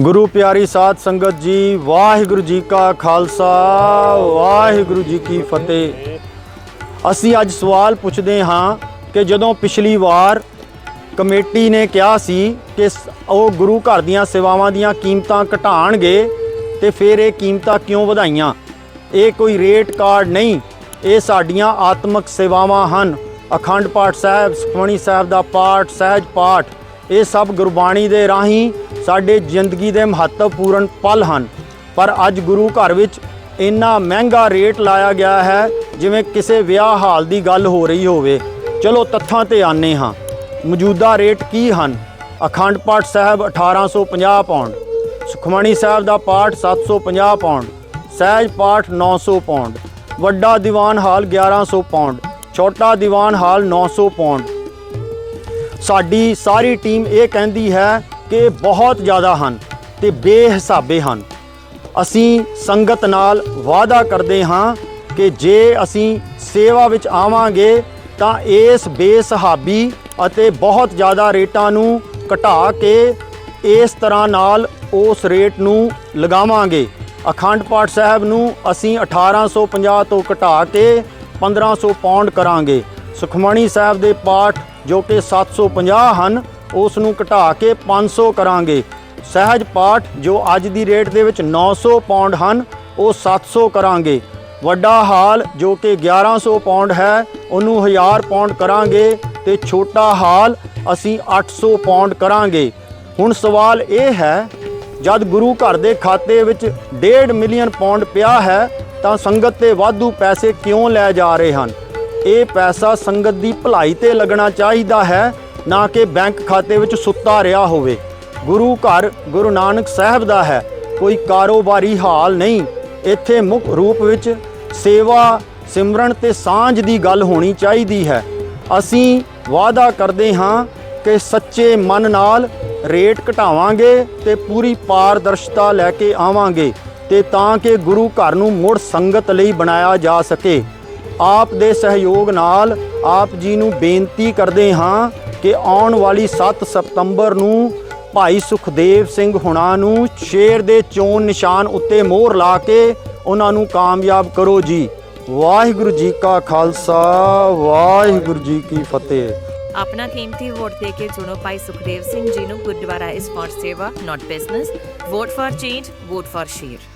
ਗੁਰੂ ਪਿਆਰੀ ਸਾਧ ਸੰਗਤ ਜੀ, ਵਾਹਿਗੁਰੂ ਜੀ ਕਾ ਖਾਲਸਾ, ਵਾਹਿਗੁਰੂ ਜੀ ਕੀ ਫਤਿਹ। ਅਸੀਂ ਅੱਜ ਸਵਾਲ ਪੁੱਛਦੇ ਹਾਂ ਕਿ ਜਦੋਂ ਪਿਛਲੀ ਵਾਰ ਕਮੇਟੀ ਨੇ ਕਿਹਾ ਸੀ ਕਿ ਸ- ਉਹ ਗੁਰੂ ਘਰ ਦੀਆਂ ਸੇਵਾਵਾਂ ਦੀਆਂ ਕੀਮਤਾਂ ਘਟਾਣਗੇ ਤੇ ਫਿਰ ਇਹ ਕੀਮਤਾਂ ਕਿਉਂ ਵਧਾਈਆਂ? ਇਹ ਕੋਈ ਰੇਟ ਕਾਰਡ ਨਹੀਂ, ਇਹ ਸਾਡੀਆਂ ਆਤਮਿਕ ਸੇਵਾਵਾਂ ਹਨ। ਅਖੰਡ ਪਾਠ ਸਾਹਿਬ ਸੁਖਮਣੀ ਸਾਹਿਬ ਦਾ ਪਾਠ, ਸਹਿਜ ਪਾਠ। ਇਹ ਸਭ ਗੁਰਬਾਣੀ ਦੇ ਰਾਹੀਂ ਸਾਡੇ ਜ਼ਿੰਦਗੀ ਦੇ ਮਹੱਤਵਪੂਰਨ ਪਲ ਹਨ। ਪਰ ਅੱਜ ਗੁਰੂ ਘਰ ਵਿੱਚ ਇੰਨਾ ਮਹਿੰਗਾ ਰੇਟ ਲਾਇਆ ਗਿਆ ਹੈ, ਜਿਵੇਂ ਕਿਸੇ ਵਿਆਹ ਹਾਲ ਦੀ ਗੱਲ ਹੋ ਰਹੀ ਹੋਵੇ। ਚਲੋ ਤੱਥਾਂ ਤੇ ਆਨੇ ਹਾਂ। ਮੌਜੂਦਾ ਰੇਟ ਕੀ ਹਨ? ਅਖੰਡ ਪਾਠ ਸਾਹਿਬ 1850 ਪਾਉਂਡ ਸੁਖਮਣੀ ਸਾਹਿਬ ਦਾ ਪਾਠ 750 ਪਾਉਂਡ ਸਹਿਜ ਪਾਠ 900 ਪਾਉਂਡ ਵੱਡਾ ਦੀਵਾਨ ਹਾਲ 1100 ਪਾਉਂਡ ਛੋਟਾ ਦੀਵਾਨ ਹਾਲ 900 ਪਾਉਂਡ ਸਾਡੀ ਸਾਰੀ ਟੀਮ ਇਹ ਕਹਿੰਦੀ ਹੈ ਕਿ ਬਹੁਤ ਜ਼ਿਆਦਾ ਹਨ ਤੇ ਬੇਹਿਸਾਬੇ ਹਨ। ਅਸੀਂ ਸੰਗਤ ਨਾਲ ਵਾਅਦਾ ਕਰਦੇ ਹਾਂ ਕਿ ਜੇ ਅਸੀਂ ਸੇਵਾ ਵਿੱਚ ਆਵਾਂਗੇ ਤਾਂ ਇਸ ਬੇਸਹਾਬੀ ਅਤੇ ਬਹੁਤ ਜ਼ਿਆਦਾ ਰੇਟਾਂ ਨੂੰ ਘਟਾ ਕੇ ਇਸ ਤਰ੍ਹਾਂ ਨਾਲ ਉਸ ਰੇਟ ਨੂੰ ਲਗਾਵਾਂਗੇ। ਅਖੰਡ ਪਾਠ ਸਾਹਿਬ ਨੂੰ ਅਸੀਂ 1850 ਤੋਂ ਘਟਾ ਕੇ 1500 ਪਾਉਂਡ ਕਰਾਂਗੇ। ਸੁਖਮਣੀ ਸਾਹਿਬ ਦੇ ਪਾਠ ਜੋ ਕਿ 750 ਹਨ, ਉਸ ਨੂੰ ਘਟਾ ਕੇ 500 ਕਰਾਂਗੇ। ਸਹਿਜ ਪਾਠ ਜੋ ਅੱਜ ਦੀ ਰੇਟ ਦੇ ਵਿੱਚ 900 ਪਾਉਂਡ ਹਨ, ਉਹ 700 ਕਰਾਂਗੇ। ਵੱਡਾ ਹਾਲ ਜੋ ਕਿ 1100 ਪਾਉਂਡ ਹੈ, ਉਹਨੂੰ 1000 ਪਾਉਂਡ ਕਰਾਂਗੇ ਤੇ ਛੋਟਾ ਹਾਲ ਅਸੀਂ 800 ਪਾਉਂਡ ਕਰਾਂਗੇ। ਹੁਣ ਸਵਾਲ ਇਹ ਹੈ, ਜਦ ਗੁਰੂ ਘਰ ਦੇ ਖਾਤੇ ਵਿੱਚ 1.5 ਮਿਲੀਅਨ ਪਾਉਂਡ ਪਿਆ ਹੈ, ਤਾਂ ਸੰਗਤ ਤੇ ਵਾਧੂ ਪੈਸੇ ਕਿਉਂ ਲੈ ਜਾ ਰਹੇ ਹਨ? ਇਹ ਪੈਸਾ ਸੰਗਤ ਦੀ ਭਲਾਈ ਤੇ ਲੱਗਣਾ ਚਾਹੀਦਾ ਹੈ, ਨਾ ਕਿ ਬੈਂਕ ਖਾਤੇ ਵਿੱਚ ਸੁੱਤਾ ਰਿਹਾ ਹੋਵੇ। ਗੁਰੂ ਘਰ, ਗੁਰੂ ਨਾਨਕ ਸਾਹਿਬ ਦਾ ਹੈ, ਕੋਈ ਕਾਰੋਬਾਰੀ ਹਾਲ ਨਹੀਂ। ਇੱਥੇ ਮੁੱਖ ਰੂਪ ਵਿੱਚ ਸੇਵਾ, ਸਿਮਰਨ ਤੇ ਸਾਂਝ ਦੀ ਗੱਲ ਹੋਣੀ ਚਾਹੀਦੀ ਹੈ। ਅਸੀਂ ਵਾਅਦਾ ਕਰਦੇ ਹਾਂ ਕਿ ਸੱਚੇ ਮਨ ਨਾਲ ਰੇਟ ਘਟਾਵਾਂਗੇ ਤੇ ਪੂਰੀ ਪਾਰਦਰਸ਼ਤਾ ਲੈ ਕੇ ਆਵਾਂਗੇ ਤੇ ਤਾਂ ਕਿ ਗੁਰੂ ਘਰ ਨੂੰ ਮੁੜ ਸੰਗਤ ਲਈ ਬਣਾਇਆ ਜਾ ਸਕੇ। ਆਪ ਦੇ ਸਹਿਯੋਗ ਨਾਲ ਆਪ ਜੀ ਨੂੰ ਬੇਨਤੀ ਕਰਦੇ ਹਾਂ ਕਿ ਆਉਣ ਵਾਲੀ 7 ਸਤੰਬਰ ਨੂੰ ਭਾਈ ਸੁਖਦੇਵ ਸਿੰਘ ਹੁਣਾ ਨੂੰ ਸ਼ੇਰ ਦੇ ਚੋਣ ਨਿਸ਼ਾਨ ਉੱਤੇ ਮੋਹਰ ਲਾ ਕੇ ਉਹਨਾਂ ਨੂੰ ਕਾਮਯਾਬ ਕਰੋ ਜੀ। ਵਾਹਿਗੁਰੂ ਜੀ ਕਾ ਖਾਲਸਾ, ਵਾਹਿਗੁਰੂ ਜੀ ਕੀ ਫਤਿਹ। ਆਪਣਾ ਕੀਮਤੀ ਵੋਟ ਦੇ ਕੇ ਚੁਣੋ ਭਾਈ ਸੁਖਦੇਵ ਸਿੰਘ ਜੀ ਨੂੰ ਗੁਰਦੁਆਰਾ ਇਸਪੋਰਟ ਸੇਵਾ not business vote for change vote for ਸ਼ੇਰ